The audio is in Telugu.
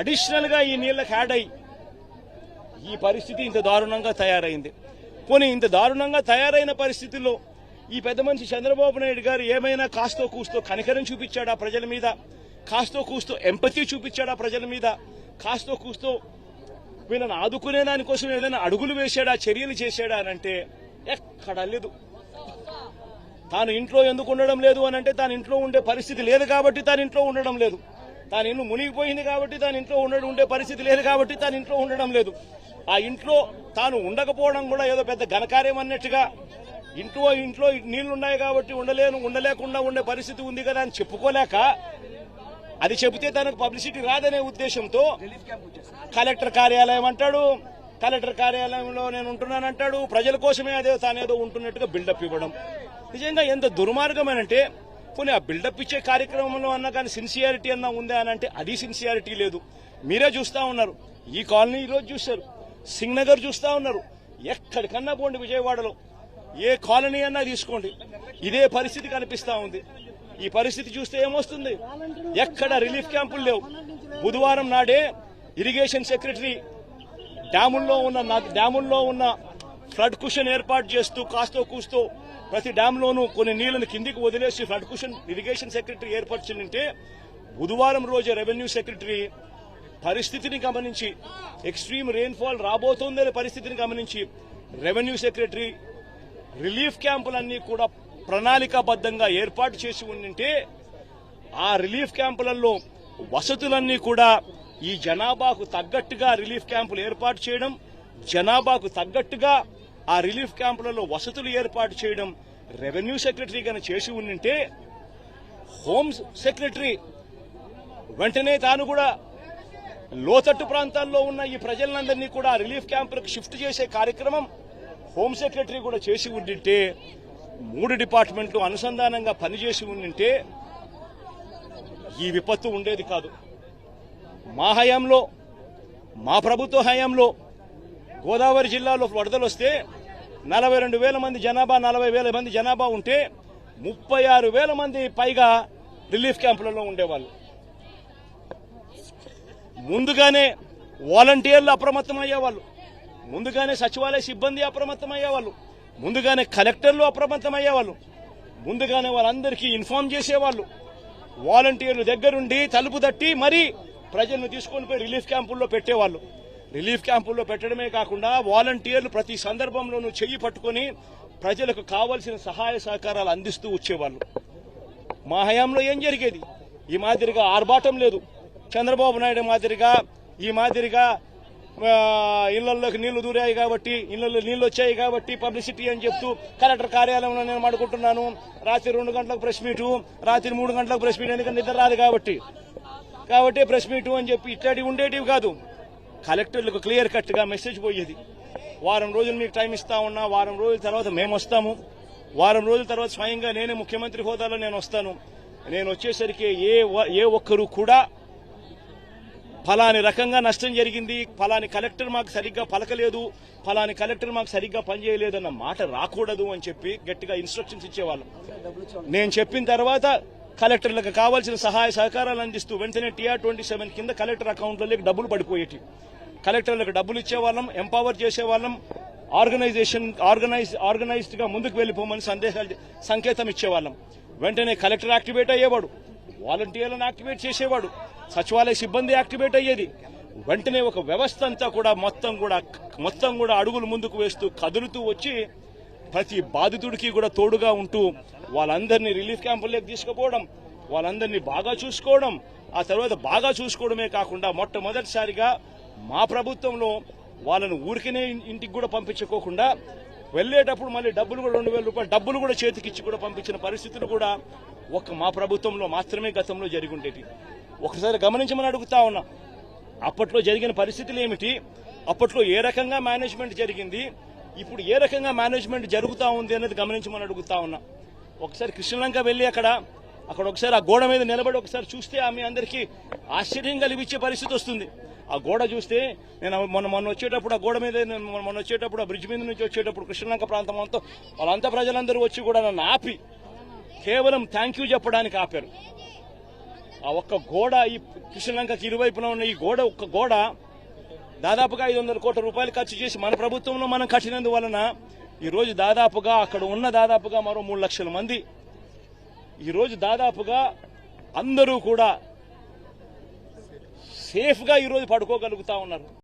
అడిషనల్గా ఈ నీళ్ళకి యాడ్ అయ్యి ఈ పరిస్థితి ఇంత దారుణంగా తయారైంది. పోనీ ఇంత దారుణంగా తయారైన పరిస్థితుల్లో ఈ పెద్ద మనిషి చంద్రబాబు నాయుడు గారు ఏమైనా కాస్తో కూస్తో కనికరం చూపించాడా ప్రజల మీద? కాస్తో కూస్తో ఎంపతి చూపించాడా ప్రజల మీద? కాస్తో కూస్తో వీళ్ళని ఆదుకునే దానికోసం ఏదైనా అడుగులు వేశాడా చర్యలు చేశాడా అంటే ఎక్కడ లేదు. తాను ఇంట్లో ఎందుకు ఉండడం లేదు అని అంటే తాను ఇంట్లో ఉండే పరిస్థితి లేదు కాబట్టి తాను ఇంట్లో ఉండడం లేదు. తాను ఇల్లు మునిగిపోయింది కాబట్టి తాను ఇంట్లో ఉండడం ఉండే పరిస్థితి లేదు కాబట్టి తాను ఇంట్లో ఉండడం లేదు. ఆ ఇంట్లో తాను ఉండకపోవడం కూడా ఏదో పెద్ద ఘనకార్యం అన్నట్టుగా ఇంట్లో ఇంట్లో నీళ్ళున్నాయి కాబట్టి ఉండలేను ఉండలేకుండా ఉండే పరిస్థితి ఉంది కదా అని చెప్పుకోలేక అది చెబితే తనకు పబ్లిసిటీ రాదనే ఉద్దేశంతో కలెక్టర్ కార్యాలయం అంటాడు. కలెక్టర్ కార్యాలయంలో నేను ఉంటున్నానంటాడు. ప్రజల కోసమే అదే తానేదో ఉంటున్నట్టుగా బిల్డప్ ఇవ్వడం. నిజంగా ఎంత దుర్మార్గమేనంటే పోనీ ఆ బిల్డప్ ఇచ్చే కార్యక్రమంలో అన్నా కానీ సిన్సియారిటీ అన్నా ఉందా అని అంటే అది సిన్సియారిటీ లేదు. మీరే చూస్తూ ఉన్నారు. ఈ కాలనీ ఈరోజు రోజు చూశారు. సింగ్ నగర్ చూస్తూ ఉన్నారు. ఎక్కడికన్నా పోండి విజయవాడలో. ఏ కాలనీ అన్నా తీసుకోండి. ఇదే పరిస్థితి కనిపిస్తూ ఉంది. ఈ పరిస్థితి చూస్తే ఏమొస్తుంది? ఎక్కడ రిలీఫ్ క్యాంపులు లేవు. బుధవారం నాడే ఇరిగేషన్ సెక్రటరీ డ్యాముల్లో ఉన్న డ్యాముల్లో ఉన్న ఫ్లడ్ కుషన్ ఏర్పాటు చేస్తూ కాస్తో కూస్తో ప్రతి డ్యాంలోనూ కొన్ని నీళ్ళను కిందికి వదిలేసి ఫ్లడ్ కుషన్ ఇరిగేషన్ సెక్రటరీ ఏర్పరిచిందంటే బుధవారం రోజు రెవెన్యూ సెక్రటరీ పరిస్థితిని గమనించి ఎక్స్ట్రీమ్ రెయిన్ఫాల్ రాబోతోందనే పరిస్థితిని గమనించి రెవెన్యూ సెక్రటరీ రిలీఫ్ క్యాంపులన్నీ కూడా ప్రణాళికాబద్ధంగా ఏర్పాటు చేసి ఉండింటే ఆ రిలీఫ్ క్యాంపులలో వసతులన్నీ కూడా ఈ జనాభాకు తగ్గట్టుగా రిలీఫ్ క్యాంపులు ఏర్పాటు చేయడం జనాభాకు తగ్గట్టుగా ఆ రిలీఫ్ క్యాంపులలో వసతులు ఏర్పాటు చేయడం రెవెన్యూ సెక్రటరీ గాని చేసి ఉండింటే హోమ్ సెక్రటరీ వెంటనే తాను కూడా లోతట్టు ప్రాంతాల్లో ఉన్న ఈ ప్రజలందరినీ కూడా రిలీఫ్ క్యాంపులకు షిఫ్ట్ చేసే కార్యక్రమం హోమ్ సెక్రటరీ కూడా చేసి ఉండింటే మూడు డిపార్ట్మెంట్లు అనుసంధానంగా పనిచేసి ఉండింటే ఈ విపత్తు ఉండేది కాదు. మా హయాంలో మా ప్రభుత్వ హయాంలో గోదావరి జిల్లాలో వరదలు వస్తే నలభై రెండు వేల మంది జనాభా నలభై వేల మంది జనాభా ఉంటే ముప్పై ఆరు వేల మంది పైగా రిలీఫ్ క్యాంపులలో ఉండేవాళ్ళు. ముందుగానే వాలంటీర్లు అప్రమత్తం అయ్యేవాళ్ళు ముందుగానే సచివాలయ సిబ్బంది అప్రమత్తం అయ్యేవాళ్ళు ముందుగానే కలెక్టర్లు అప్రమత్తం అయ్యేవాళ్ళు ముందుగానే వాళ్ళందరికీ ఇన్ఫార్మ్ చేసేవాళ్ళు. వాలంటీర్లు దగ్గరుండి తలుపు తట్టి మరీ ప్రజలను తీసుకొని పోయి రిలీఫ్ క్యాంపుల్లో పెట్టేవాళ్ళు. రిలీఫ్ క్యాంపుల్లో పెట్టడమే కాకుండా వాలంటీర్లు ప్రతి సందర్భంలోనూ చెయ్యి పట్టుకొని ప్రజలకు కావలసిన సహాయ సహకారాలు అందిస్తూ వచ్చేవాళ్ళు. మా హయాంలో ఏం జరిగేది? ఈ మాదిరిగా ఆర్భాటం లేదు. చంద్రబాబు నాయుడు మాదిరిగా ఈ మాదిరిగా ఇళ్ళలోకి నీళ్ళు దూరాయి కాబట్టి ఇళ్ళలో నీళ్ళు వచ్చాయి కాబట్టి పబ్లిసిటీ అని చెప్తూ కలెక్టర్ కార్యాలయంలో నేను మాడుకుంటున్నాను. రాత్రి రెండు గంటలకు ప్రెస్ మీటు రాత్రి మూడు గంటలకు ప్రెస్ మీట్ ఎందుకంటే నిద్ర రాదు కాబట్టి. కాబట్టి ప్రెస్ మీటు అని చెప్పి ఇట్లాంటివి ఉండేటివి కాదు. కలెక్టర్లకు క్లియర్ కట్గా మెసేజ్ పోయేది. వారం రోజులు మీకు టైం ఇస్తా ఉన్నా వారం రోజుల తర్వాత మేము వస్తాము. వారం రోజుల తర్వాత స్వయంగా నేనే ముఖ్యమంత్రి హోదాలో నేను వస్తాను. నేను వచ్చేసరికి ఏ వ- ఏ ఒక్కరు కూడా ఫలాని రకంగా నష్టం జరిగింది. ఫలాని కలెక్టర్ మాకు సరిగ్గా పలకలేదు. ఫలాని కలెక్టర్ మాకు సరిగ్గా పనిచేయలేదన్న మాట రాకూడదు అని చెప్పి గట్టిగా ఇన్స్ట్రక్షన్స్ ఇచ్చేవాళ్ళం. నేను చెప్పిన తర్వాత కలెక్టర్లకు కావాల్సిన సహాయ సహకారాలు అందిస్తూ వెంటనే టీఆర్ ట్వంటీ సెవెన్ కింద కలెక్టర్ అకౌంట్లలోకి డబ్బులు పడిపోయేటి. కలెక్టర్లకు డబ్బులు ఇచ్చేవాళ్ళం ఎంపవర్ చేసేవాళ్ళం ఆర్గనైజేషన్ ఆర్గనైజ్ ఆర్గనైజ్డ్గా ముందుకు వెళ్ళిపోమని సందేశాలు సంకేతం ఇచ్చేవాళ్ళం. వెంటనే కలెక్టర్ యాక్టివేట్ అయ్యేవాడు వాలంటీర్లను యాక్టివేట్ చేసేవాడు సచివాలయ సిబ్బంది యాక్టివేట్ అయ్యేది. వెంటనే ఒక వ్యవస్థ అంతా కూడా మొత్తం కూడా మొత్తం కూడా అడుగులు ముందుకు వేస్తూ కదులుతూ వచ్చి ప్రతి బాధితుడికి కూడా తోడుగా ఉంటూ వాళ్ళందరినీ రిలీఫ్ క్యాంపుల్లోకి తీసుకుపోవడం వాళ్ళందరినీ బాగా చూసుకోవడం ఆ తర్వాత బాగా చూసుకోవడమే కాకుండా మొట్టమొదటిసారిగా మా ప్రభుత్వంలో వాళ్ళను ఊరికనే ఇంటికి కూడా పంపించుకోకుండా వెళ్ళేటప్పుడు మళ్ళీ డబ్బులు కూడా రెండు వేల రూపాయలు డబ్బులు కూడా చేతికిచ్చి కూడా పంపించిన పరిస్థితులు కూడా ఒక మా ప్రభుత్వంలో మాత్రమే గతంలో జరిగి ఉండేవి ఒకసారి గమనించమని అడుగుతా ఉన్నా. అప్పట్లో జరిగిన పరిస్థితులు ఏమిటి? అప్పట్లో ఏ రకంగా మేనేజ్మెంట్ జరిగింది? ఇప్పుడు ఏ రకంగా మేనేజ్మెంట్ జరుగుతూ ఉంది అనేది గమనించమని అడుగుతా ఉన్నా. ఒకసారి కృష్ణలంక వెళ్ళి అక్కడ అక్కడ ఒకసారి ఆ గోడ మీద నిలబడి ఒకసారి చూస్తే ఆమె అందరికీ ఆశ్చర్యం కలిగించే పరిస్థితి వస్తుంది. ఆ గోడ చూస్తే నేను మొన్న మొన్న వచ్చేటప్పుడు ఆ గోడ మీద మొన్న మొన్న వచ్చేటప్పుడు ఆ బ్రిడ్జ్ మీద నుంచి వచ్చేటప్పుడు కృష్ణలంక ప్రాంతం అంతా వాళ్ళంతా ప్రజలందరూ వచ్చి కూడా నన్ను ఆపి కేవలం థ్యాంక్ యూ చెప్పడానికి ఆపారు. ఆ ఒక్క గోడ ఈ కృష్ణలంకకి ఇరువైపున ఉన్న ఈ గోడ ఒక్క గోడ దాదాపుగా ఐదు వందల కోట్ల రూపాయలు ఖర్చు చేసి మన ప్రభుత్వంలో మనం కట్టినందువలన వలన ఈరోజు దాదాపుగా అక్కడ ఉన్న దాదాపుగా మరో మూడు లక్షల మంది. ఈరోజు దాదాపుగా అందరూ కూడా సేఫ్గా ఈరోజు పడుకోగలుగుతా ఉన్నారు.